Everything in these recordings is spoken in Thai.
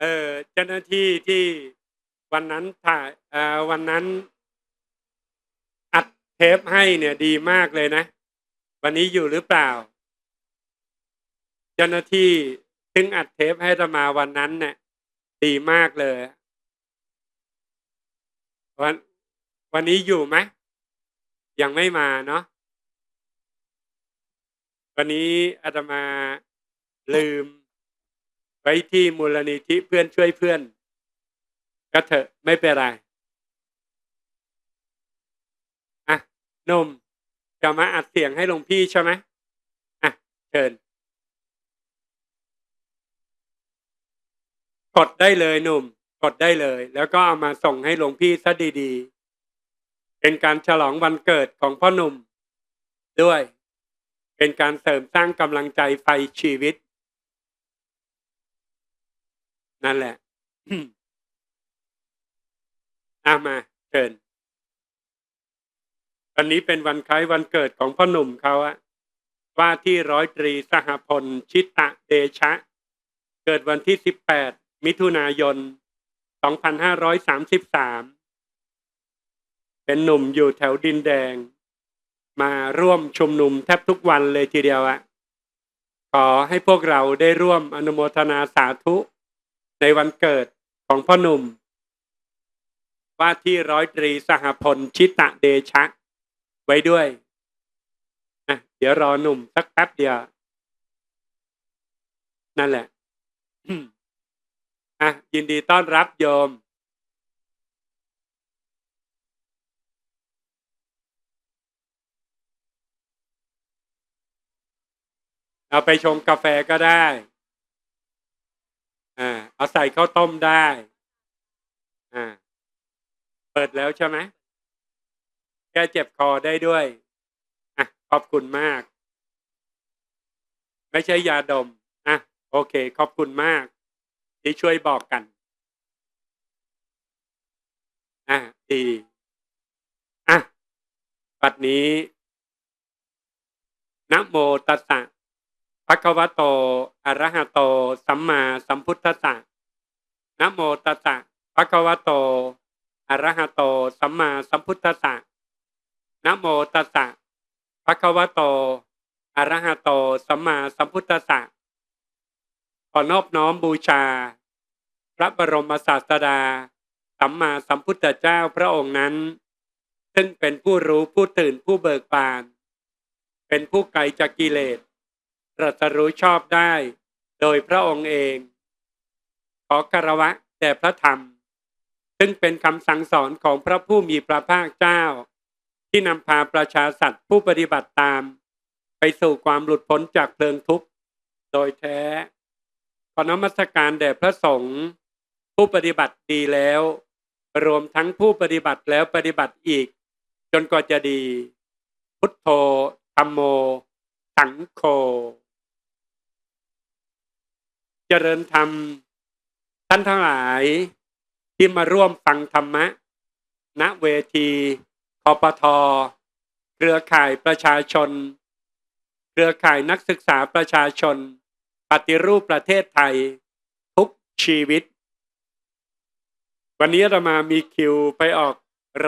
เออเจ้าหน้าที่ที่วันนั้นถ่ายเอ่อวันนั้น อัดเทปให้เนี่ยดีมากเลยนะ วันนี้อยู่หรือเปล่า เจ้าหน้าที่ซึ่งอัดเทปให้เรามาวันนั้นเนี่ยดีมากเลย วัน วันนี้อยู่ไหมยังไม่มาเนาะวันนี้อาตมาลืม ว้ที่มูลนิธิเพื่อนช่วยเพื่อน ก็เถอะไม่เป็นไรอะหนมจะมาอัดเสียงให้หลวงพี่ใช่ไหมอะเชิญกดได้เลยหนุ่ม กดได้เลย แล้วก็เอามาส่งให้หลวงพี่ซะดีๆ เป็นการฉลองวันเกิดของพ่อหนุ่ม ด้วย เป็นการเสริมสร้างกำลังใจไฟชีวิต นั่นแหละอามาเชิญวันนี้เป็นวันคล้ายวันเกิดของพ่อหนุ่มเขาอะว่าที่ร้อยตรีสหพล ชิตะเดชะ เกิดวันที่ 18 มิถุนายน 2533 เป็นหนุ่มอยู่แถวดินแดง มาร่วมชุมนุมแทบทุกวันเลยทีเดียวอะขอให้พวกเราได้ร่วมอนุโมทนาสาธุ ในวันเกิดของพ่อหนุ่ม ว่าที่ร้อยตรีสหพลชิตะเดชะ ไว้ด้วยอะเดี๋ยวรอหนุ่มสักแป๊บเดียว นั่นแหละอะยินดีต้อนรับโยมเอาไปชงกาแฟก็ได้ อ่าเอาใส่ข้าวต้มได้อ่าเปิดแล้วใช่ไหมแก้เจ็บคอได้ด้วยอะขอบคุณมาก ไม่ใช่ยาดมอะโอเค ขอบคุณมาก ที่ช่วยบอกกันอะดีอะปัดนี้นะโมตัสสะ ภะควโตอรหะโต สัมมาสัมพุทธัสสะนะโมตัสสะภะควโตอรหะโต สัมมาสัมพุทธัสสะนะโมตัสสะภะควโตอรหะโต สัมมาสัมพุทธัสสะขอนอบน้อมบูชา พระบรมศาสดา สัมมาสัมพุทธเจ้าพระองค์นั้น ซึ่งเป็นผู้รู้ผู้ตื่นผู้เบิกบาน เป็นผู้ไกลจากกิเลส ตรัสรู้ชอบได้ โดยพระองค์เอง ขอคารวะแด่พระธรรม ซึ่งเป็นคำสั่งสอนของพระผู้มีพระภาคเจ้า ที่นำพาประชาสัตว์ผู้ปฏิบัติตาม ไปสู่ความหลุดพ้นจากเพลิงทุกข์ โดยแท้ ขอนมัสการแด่พระสงฆ์ผู้ปฏิบัติดีแล้ว รวมทั้งผู้ปฏิบัติแล้วปฏิบัติอีก จนกว่าจะดี พุทโธธรรมโม สังโฆ เจริญธรรม ท่านทั้งหลายที่มาร่วมฟังธรรมะ ณเวทีคอปทเครือข่ายประชาชน เครือข่ายนักศึกษาประชาชน ปฏิรูปประเทศไทย ทุกชีวิต วันนี้เรามามีคิวไปออก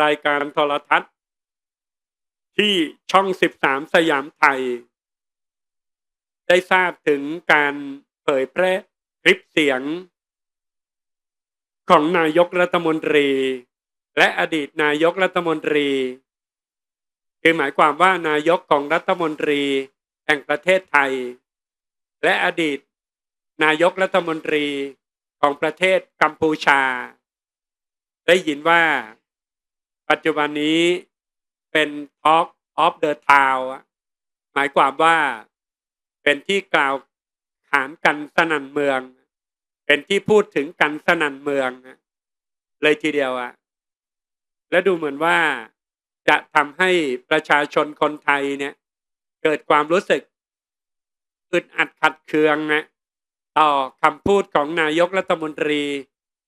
รายการโทรทัศน์ ที่ช่อง 13 สยามไทย ได้ทราบถึงการเผยแพร่ คลิปเสียงของนายกรัฐมนตรี และอดีตนายกรัฐมนตรี คือหมายความว่านายกของรัฐมนตรีแห่งประเทศไทย และอดีตนายกรัฐมนตรีของประเทศกัมพูชา ได้ยินว่า ปัจจุบันนี้เป็น Talk of the Town หมายความว่าเป็นที่กล่าวขานกันสนั่นเมือง เป็นที่พูดถึงกันสนั่นเมืองเลยทีเดียวอะและดูเหมือนว่าจะทำให้ประชาชนคนไทยเนี่ย เกิดความรู้สึกอึดอัดขัดเคืองนะต่อคำพูดของนายกรัฐมนตรี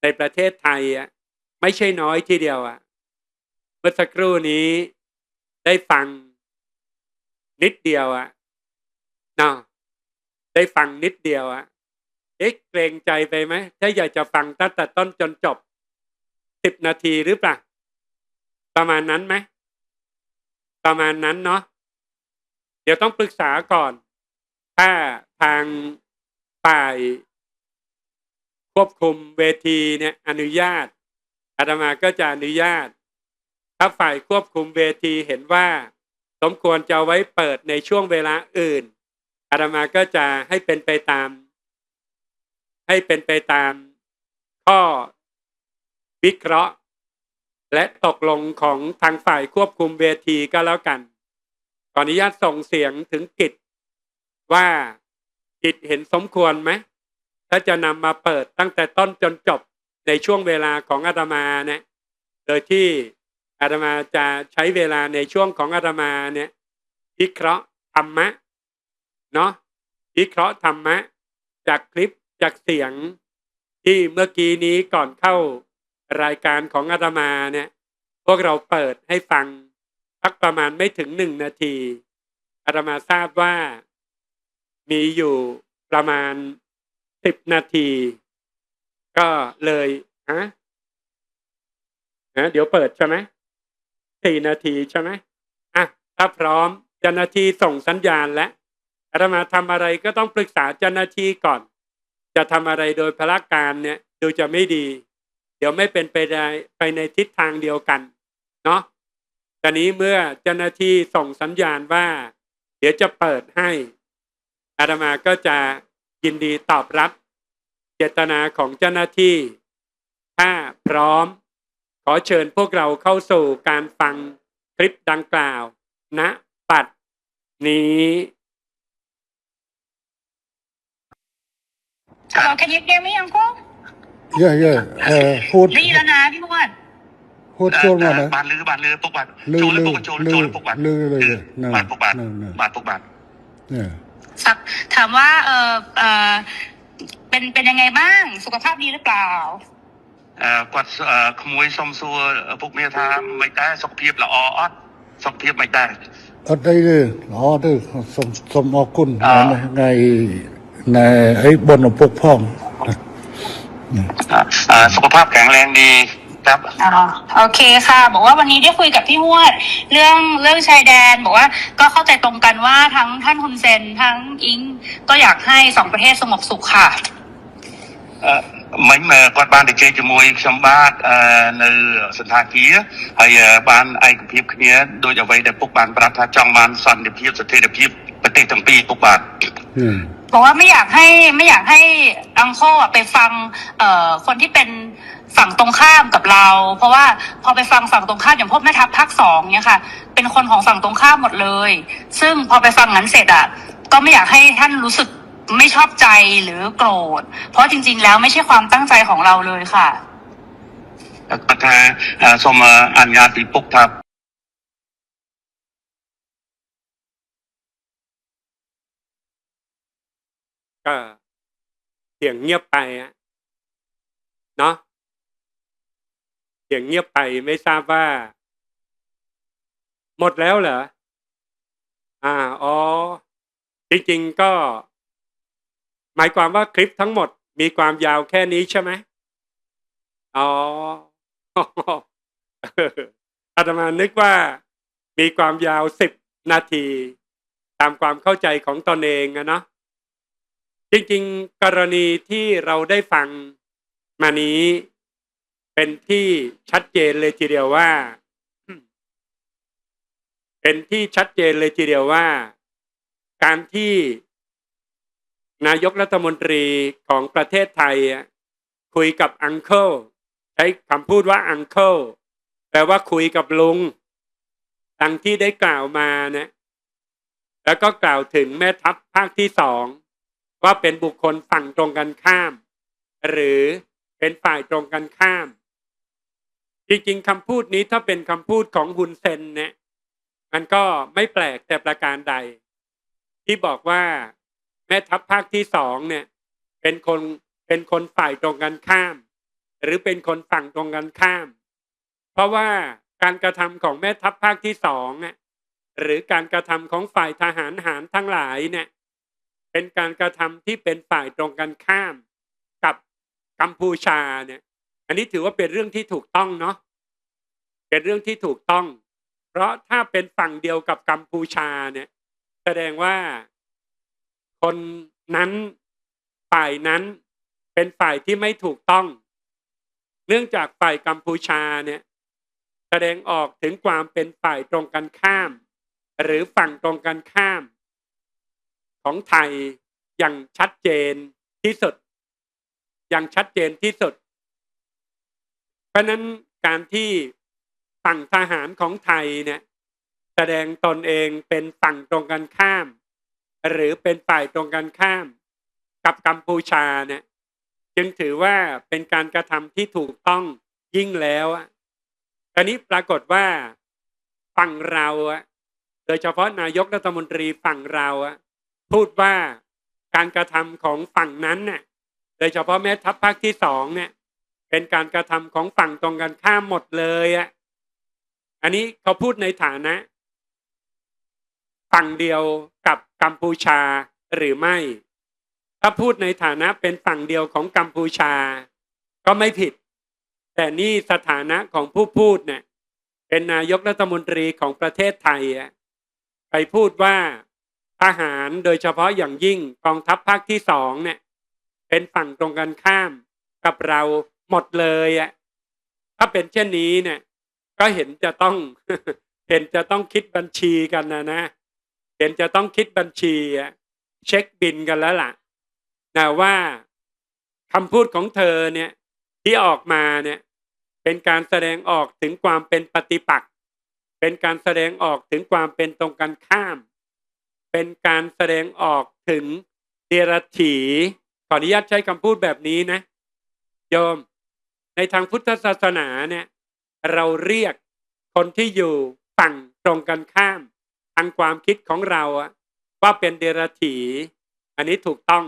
ในประเทศไทยอะไม่ใช่น้อยทีเดียวอะเมื่อสักครู่นี้ได้ฟังนิดเดียวอะเนาะได้ฟังนิดเดียวอะ อ๊ะเกรงใจไปไหมถ้าอยากจะฟังตั้งแต่ต้นจนจบสิบนาทีหรือเปล่าประมาณนั้นไหมประมาณนั้นเนาะเดี๋ยวต้องปรึกษาก่อน ถ้าทางฝ่าย ควบคุมเวทีเนี่ยอนุญาตอาตมาก็จะอนุญาต ถ้าฝ่ายควบคุมเวทีเห็นว่า สมควรจะไว้เปิดในช่วงเวลาอื่นอาตมาก็จะให้เป็นไปตาม ให้เป็นไปตามข้อวิเคราะห์ และตกลงของทางฝ่ายควบคุมเวทีก็แล้วกันขออนุญาตส่งเสียงถึงกิจว่ากิจเห็นสมควรไหมถ้าจะนำมาเปิดตั้งแต่ต้นจนจบในช่วงเวลาของอาตมาเนี่ยโดยที่อาตมาจะใช้เวลาในช่วงของอาตมาเนี่ยวิเคราะห์ธรรมะเนาะวิเคราะห์ธรรมะ จากคลิป จากเสียงที่เมื่อกี้นี้ก่อนเข้ารายการของอาตมาเนี่ย พวกเราเปิดให้ฟังพักประมาณไม่ถึงหนึ่งนาทีอาตมาทราบว่า มีอยู่ประมาณสิบนาที ก็เลยฮะฮะเดี๋ยวเปิดใช่ไหมสี่นาทีใช่ไหมอะถ้าพร้อมเจ้าหน้าที่ส่งสัญญาณแล้วอาตมาทำอะไรก็ต้องปรึกษาเจ้าหน้าที่ก่อน จะทำอะไรโดยพละการเนี่ยดูจะไม่ดี เดี๋ยวไม่เป็นไปได้ไปในทิศทางเดียวกันเนาะตอนนี้เมื่อเจ้าหน้าที่ส่งสัญญาณว่า เดี๋ยวจะเปิดให้อาตมาก็จะยินดีตอบรับ เจตนาของเจ้าหน้าที่ ถ้าพร้อม ขอเชิญพวกเราเข้าสู่การฟังคลิปดังกล่าวณนะปัดนี้ Hello, can you hear me, Uncle? เย่เย่เออพูด ได้ยินแล้วนะพี่นวด พูดโจนมานะ บานลือบานลือปุกบาน ลื โจ อ รหรือ ลื ปุ อก โจร ลื โจ อ รหรือปุกบาน ลือเลยเลย บานปุกบาน นั่นนั่น บานปุกบาน เนี่ย สักถามว่าเออเออเป็นเป็นยังไงบ้าง สุขภาพดีหรือเปล่า អឺគាត់អឺក្មួយសុំសួរឪពុកមាថាមិនដែរសុខភាពល្អអត់សុខភាពមិនដែរ អត់អីទេល្អទេសូមសូ មអរគុណ អ่า ថ្ងៃណែអីបុណ្យឪពុកផង អឺសុខភាពខាងឡើងดีครับ อ๋อโอเคค่ะ บอกว่าวันนี้ได้คุยกับพี่ฮวด เรื่องเรื่องชายแดน บอกว่าก็เข้าใจตรงกันว่าทั้งท่านฮุนเซน ทั้งอิง ก็อยากให้สองประเทศสงบสุขค่ะ អឺមិញមកគាត់បានទៅជែកជាមួយខ្ញុំបាទអឺនៅសន្តាគារហើយអឺបានឯកភាពគ្នាដោយអ្វីដែលពុកបានប្រាប់ថាចង់បានសន្តិភាពស្ថិរភាពប្រទេសទាំងពីរពុកបាទ อืม บอกว่าไม่อยากให้ไม่อยากให้อังโคไปฟังเอ่อคนที่เป็นฝั่งตรงข้ามกับเรา เพราะว่าพอไปฟังฝั่งตรงข้ามอย่างพบแม่ทัพภาคสองเนี่ยค่ะ เป็นคนของฝั่งตรงข้ามหมดเลย ซึ่งพอไปฟังนั้นเสร็จอะก็ไม่อยากให้ท่านรู้สึกไม่ชอบใจหรือโกรธ เพราะจริง ๆ แล้วไม่ใช่ความตั้งใจของเราเลยค่ะ กระทาเอ่สมอัญญาติปุกครับ ก็เสียงเงียบไปเนาะเสียงเงียบไปไม่ทราบว่า หมดแล้วเหรออ่าอ๋อจริงๆก็ หมายความว่าคลิปทั้งหมด มีความยาวแค่นี้ใช่ไหมอ๋ออาตมานึกว่ามีความยาวสิบนาที ตามความเข้าใจของตนเองอะเนาะ จริงๆ กรณีที่เราได้ฟังมานี้ เป็นที่ชัดเจนเลยทีเดียวว่า เป็นที่ชัดเจนเลยทีเดียวว่า การที่นายกรัฐมนตรีของประเทศไทย คุยกับอังเคิลใช้คำพูดว่าอังเคิลแปลว่าคุยกับลุงดังที่ได้กล่าวมานะ แล้วก็กล่าวถึงแม่ทัพภาคที่สอง ว่าเป็นบุคคลฝั่งตรงกันข้าม หรือเป็นฝ่ายตรงกันข้าม จริงๆคำพูดนี้ถ้าเป็นคำพูดของฮุนเซนเนี่ยมันก็ไม่แปลกแต่ประการใด ที่บอกว่าแม่ทัพภาคที่สองเนี่ย เป็นคนเป็นคนฝ่ายตรงกันข้าม หรือเป็นคนฝั่งตรงกันข้าม เพราะว่าการกระทำของแม่ทัพภาคที่สองเนี่ยหรือการกระทำของฝ่ายทหารหารทั้งหลายเนี่ย เป็นการกระทำที่เป็นฝ่ายตรงกันข้ามกัมพูชาเนี่ย อันนี้ถือว่าเป็นเรื่องที่ถูกต้องเนาะเป็นเรื่องที่ถูกต้อง เพราะถ้าเป็นฝั่งเดียวกับกัมพูชาเนี่ย แสดงว่าคนนั้นฝ่ายนั้นเป็นฝ่ายที่ไม่ถูกต้อง เนื่องจากฝ่ายกัมพูชาเนี่ย แสดงออกถึงความเป็นฝ่ายตรงกันข้าม หรือฝั่งตรงกันข้าม ของไทยอย่างชัดเจนที่สุด อย่างชัดเจนที่สุด เพราะนั้นการที่ฝั่งทหารของไทยเนี่ย แสดงตนเองเป็นฝั่งตรงกันข้าม หรือเป็นฝ่ายตรงกันข้าม กับกัมพูชาเนี่ย จึงถือว่าเป็นการกระทำที่ถูกต้องยิ่งแล้วอะตอนนี้ปรากฏว่าฝั่งเราอะโดยเฉพาะนายกรัฐมนตรีฝั่งเราอะ พูดว่าการกระทำของฝั่งนั้นเนี่ยโดยเฉพาะแม่ทัพภาคที่สองเนี่ย เป็นการกระทำของฝั่งตรงกันข้ามหมดเลยอะอันนี้เขาพูดในฐานะ ฝั่งเดียวกับกัมพูชาหรือไม่ ถ้าพูดในฐานะเป็นฝั่งเดียวของกัมพูชา ก็ไม่ผิด แต่นี่สถานะของผู้พูดเนี่ย เป็นนายกรัฐมนตรีของประเทศไทยไปพูดว่า ทหารโดยเฉพาะอย่างยิ่งกองทัพภาคที่สองเนี่ย เป็นฝั่งตรงกันข้ามกับเราหมดเลยอะถ้าเป็นเช่นนี้เนี่ย ก็เห็นจะต้องเห็นจะต้องคิดบัญชีกันนะนะเห็นจะต้องคิดบัญชีอะเช็คบินกันแล้วล่ะนะว่าคำพูดของเธอเนี่ย ที่ออกมาเนี่ย เป็นการแสดงออกถึงความเป็นปฏิปักษ์เป็นการแสดงออกถึงความเป็นตรงกันข้าม เป็นการแสดงออกถึงเดรัจฉีขออนุญาตใช้คำพูดแบบนี้นะ โยม ในทางพุทธศาสนาเนี่ย เราเรียกคนที่อยู่ฝั่งตรงกันข้าม ทางความคิดของเราอะว่าเป็นเดรัจฉีอันนี้ถูกต้อง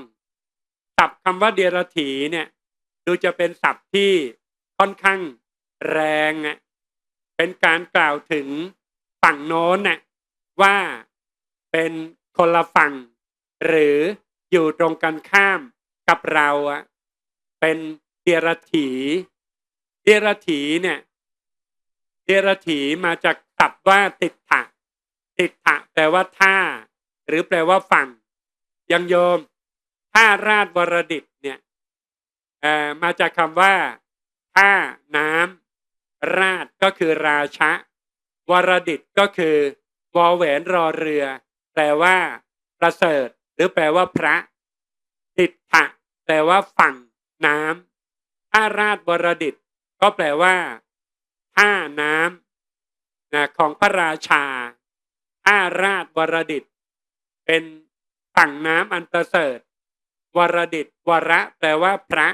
ศัพท์คำว่าเดรัจฉีเนี่ย ดูจะเป็นศัพท์ที่ค่อนข้างแรงอะเป็นการกล่าวถึงฝั่งโน้นน่ะว่า เป็นคนละฝั่ง หรืออยู่ตรงกันข้ามกับเราอะเป็นเดรัจฉีเดรัจฉีเนี่ยเดรัจฉีมาจากศัพท์ว่าติดถะติดถะแปลว่าท่า หรือแปลว่าฝั่ง ยังโยมท่าราชวรดิตเนี่ยเอ่อมาจากคำว่าท่าน้ำราชก็คือราชะวรดิตก็คือวอแหวนรอเรือ แปลว่าประเสริฐ หรือแปลว่าพระติดถะแปลว่าฝั่งน้ำท่าราชวรดิต ก็แปลว่าท่าน้ำนะของพระราชาท่าราชวรดิต เป็นฝั่งน้ำอันประเสริฐ วรดิต วระแปลว่าพระ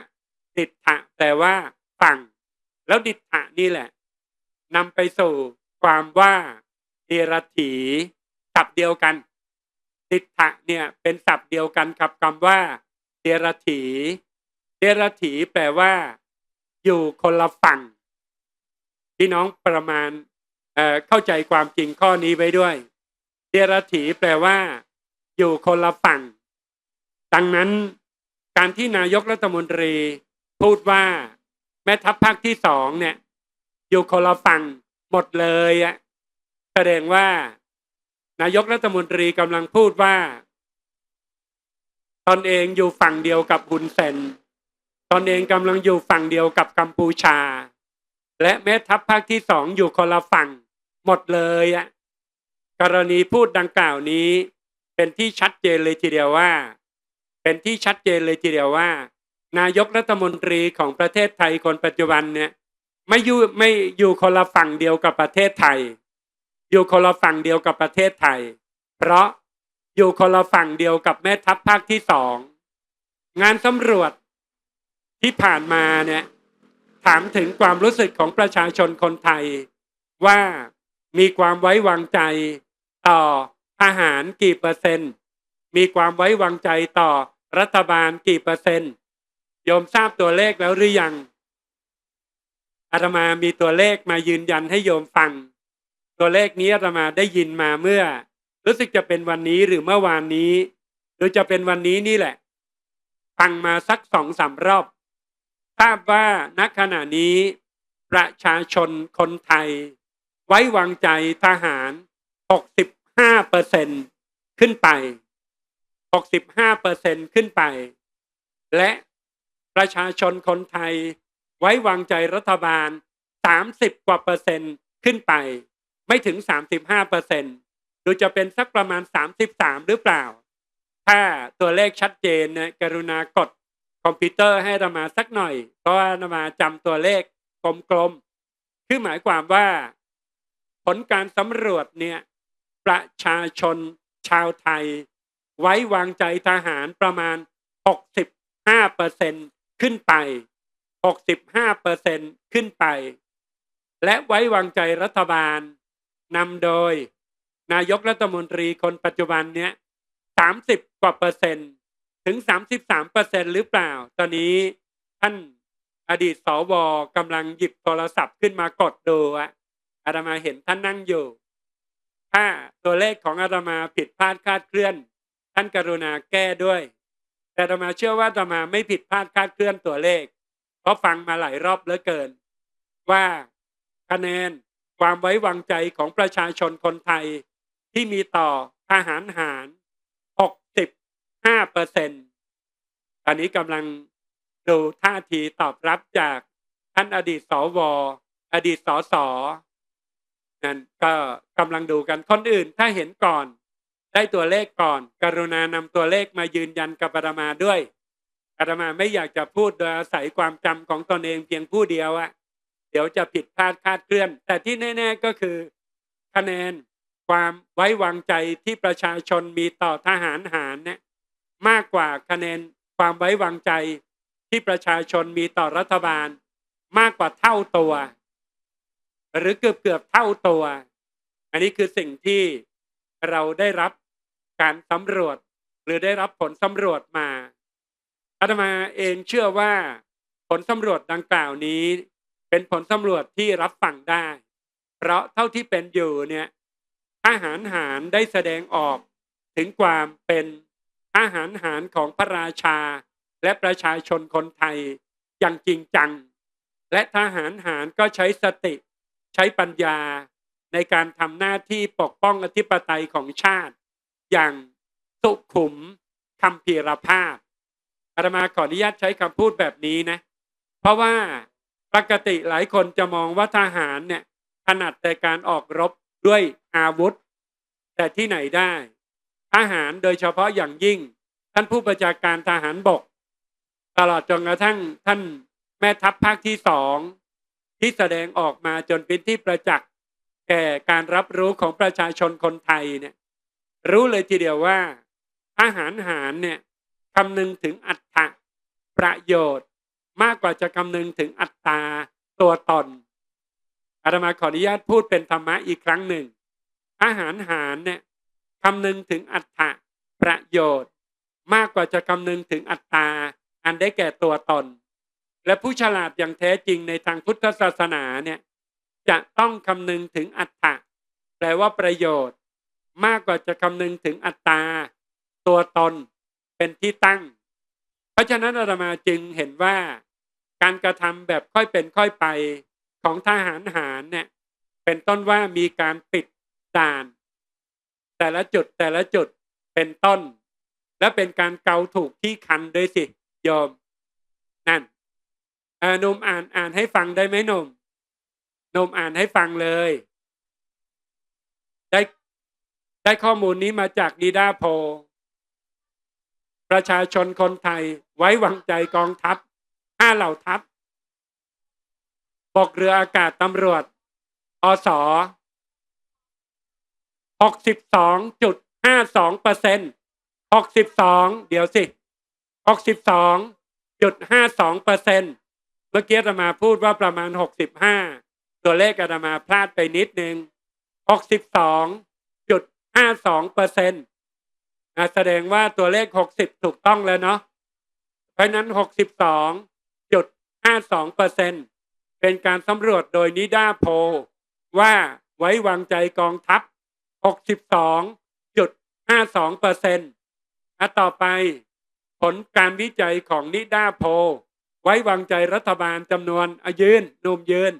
ดิฏฐะแปลว่าฝั่ง แล้วดิฏฐะนี่แหละนำไปสู่ความว่าเดรัจฉีศัพท์เดียวกัน ดิฏฐะเนี่ยเป็นศัพท์เดียวกันกับคำว่าเดรัจฉีเดรัจฉีแปลว่า อยู่คนละฝั่งพี่น้องประมาณเเข้าใจความจริงข้อนี้ไว้ด้วย เดรัจฉีแปลว่า อยู่คนละฝั่ง ดังนั้นการที่นายกรัฐมนตรีพูดว่าแม่ทัพภาคที่สองเนี่ย อยู่คนละฝั่งหมดเลยอะแสดงว่า นายกรัฐมนตรีกำลังพูดว่าตนเองอยู่ฝั่งเดียวกับฮุนเซนตนเองกำลังอยู่ฝั่งเดียวกับกัมพูชา และแม่ทัพภาคที่สองอยู่คนละฝั่งหมดเลยอะกรณีพูดดังกล่าวนี้ เป็นที่ชัดเจนเลยทีเดียวว่า เป็นที่ชัดเจนเลยทีเดียวว่า นายกรัฐมนตรีของประเทศไทยคนปัจจุบันเนี่ยไม่อยู่ไม่อยู่คนละฝั่งเดียวกับประเทศไทย อยู่คนละฝั่งเดียวกับประเทศไทย เพราะอยู่คนละฝั่งเดียวกับแม่ทัพภาคที่สอง งานสำรวจที่ผ่านมาเนี่ยถามถึงความรู้สึกของประชาชนคนไทย ว่ามีความไว้วางใจต่อทหารกี่เปอร์เซ็นต์ มีความไว้วางใจต่อรัฐบาลกี่เปอร์เซ็นต์โยมทราบตัวเลขแล้วหรือยังอาตมามีตัวเลขมายืนยันให้โยมฟัง ตัวเลขนี้อาตมาได้ยินมาเมื่อ รู้สึกจะเป็นวันนี้หรือเมื่อวานนี้ หรือจะเป็นวันนี้นี่แหละฟังมาสักสองสามรอบ ทราบว่าณขณะนี้ ประชาชนคนไทย ไว้วางใจทหาร 65เปอร์เซ็นขึ้นไป 65เปอร์เซ็นขึ้นไป และประชาชนคนไทย ไว้วางใจรัฐบาล 30 กว่าเปอร์เซ็นต์ขึ้นไป ไม่ถึง 35เปอร์เซ็นตดูจะเป็นสักประมาณ 33 หรือเปล่า ถ้าตัวเลขชัดเจนนะกรุณากดคอมพิวเตอร์ให้เรามาสักหน่อย เพราะว่าเรามาจำตัวเลขกลมๆ คือหมายความว่า ผลการสำรวจเนี่ยประชาชนชาวไทย ไว้วางใจทหารประมาณ 65เปอร์เซ็นขึ้นไป 65เปอร์เซ็นขึ้นไป และไว้วางใจรัฐบาล นำโดย นายกรัฐมนตรีคนปัจจุบันเนี้ย30กว่าเปอร์เซ็นต์ถึง33เปอร์เซ็นต์หรือเปล่า ตอนนี้ท่านอดีตสวกำลังหยิบโทรศัพท์ขึ้นมากดดูอะอาตมาเห็นท่านนั่งอยู่ ถ้าตัวเลขของอาตมาผิดพลาดคาดเคลื่อน ท่านกรุณาแก้ด้วย แต่อาตมาเชื่อว่าอาตมาไม่ผิดพลาดคาดเคลื่อนตัวเลข เพราะฟังมาหลายรอบเหลือเกิน ว่าคะแนน ความไว้วางใจของประชาชนคนไทยที่มีต่อทหารหาร 65เปอร์เซ็นต์ตอนนี้กำลังดูท่าทีตอบรับจากท่านอดีตสวอดีตสสนั่นก็กำลังดูกันคนอื่นถ้าเห็นก่อน ได้ตัวเลขก่อน กรุณานำตัวเลขมายืนยันกับอาตมาด้วยอาตมาไม่อยากจะพูดโดยอาศัยความจำของตนเองเพียงผู้เดียวอะ เดี๋ยวจะผิดพลาดคาดเคลื่อน แต่ที่แน่ ๆก็คือ คะแนนความไว้วางใจที่ประชาชนมีต่อทหารหารเนี่ยมากกว่าคะแนนความไว้วางใจที่ประชาชนมีต่อรัฐบาล มากกว่าเท่าตัว หรือเกือบเกือบเท่าตัว อันนี้คือสิ่งที่เราได้รับการสำรวจ หรือได้รับผลสำรวจมาอาตมาเองเชื่อว่าผลสำรวจดังกล่าวนี้ เป็นผลสำรวจที่รับฟังได้ เพราะเท่าที่เป็นอยู่เนี่ยทหารหารได้แสดงออกถึงความเป็นทหารหารของพระราชา และประชาชนคนไทยอย่างจริงจัง และทหารหารก็ใช้สติใช้ปัญญาในการทำหน้าที่ปกป้องอธิปไตยของชาติ อย่างสุขุมคำพีรภาพอาตมาขออนุญาตใช้คำพูดแบบนี้นะ เพราะว่า ปกติหลายคนจะมองว่าทหารเนี่ยถนัดแต่การออกรบด้วยอาวุธ แต่ที่ไหนได้ทหารโดยเฉพาะอย่างยิ่ง ท่านผู้ประชาการทหารบก ตลอดจนกระทั่งท่านแม่ทัพภาคที่สองที่แสดงออกมาจนเป็นที่ประจักษ์แก่การรับรู้ของประชาชนคนไทยเนี่ยรู้เลยทีเดียวว่าทหารหารเนี่ยคำนึงถึงอัตถะประโยชน์ มากกว่าจะคำนึงถึงอัตตาตัวตนอาตมาขออนุญาตพูดเป็นธรรมะอีกครั้งหนึ่งทหารหารเนี่ยคำนึงถึงอัตถะประโยชน์ มากกว่าจะคำนึงถึงอัตตาอันได้แก่ตัวตน และผู้ฉลาดอย่างแท้จริงในทางพุทธศาสนาเนี่ยจะต้องคำนึงถึงอัตถะแปลว่าประโยชน์ มากกว่าจะคำนึงถึงอัตตาตัวตนเป็นที่ตั้ง เพราะฉะนั้นอาตมาจึงเห็นว่า การกระทำแบบค่อยเป็นค่อยไปของทหารหารเนี่ยเป็นต้นว่ามีการปิดด่าน แต่ละจุดแต่ละจุดเป็นต้น และเป็นการเกาถูกที่คันด้วยสิโยม นั่นนมอ่านอ่านให้ฟังได้ไหมหนมหนมอ่านให้ฟังเลย ได้ได้ข้อมูลนี้มาจากดีดาโพประชาชนคนไทยไว้วางใจกองทัพ ห้าเหล่าทัพบกเรืออากาศตำรวจ อสหกสิบสองจุดห้าสองเปอร์เซ็นหกสิบสองเดี๋ยวสิหกสิบสองจุดห้าสองเปอร์เซ็นเมื่อกี้อาตมาพูดว่าประมาณหกสิบห้าตัวเลขอาตมาพลาดไปนิดนึงหกสิบสองจุดห้าสองเปอร์เซ็นต์แสดงว่าตัวเลขหกสิบถูกต้องแล้วเนาะเพราะนั้นหกสิบสอง 52เปอร์เซ็นเป็นการสำรวจโดยนิดาโพว่าไว้วางใจกองทัพ 62.52เปอร์เซ็นต์ต่อไป ผลการวิจัยของนิดาโพไว้วางใจรัฐบาลจำนวนอายืนนุ่มยืน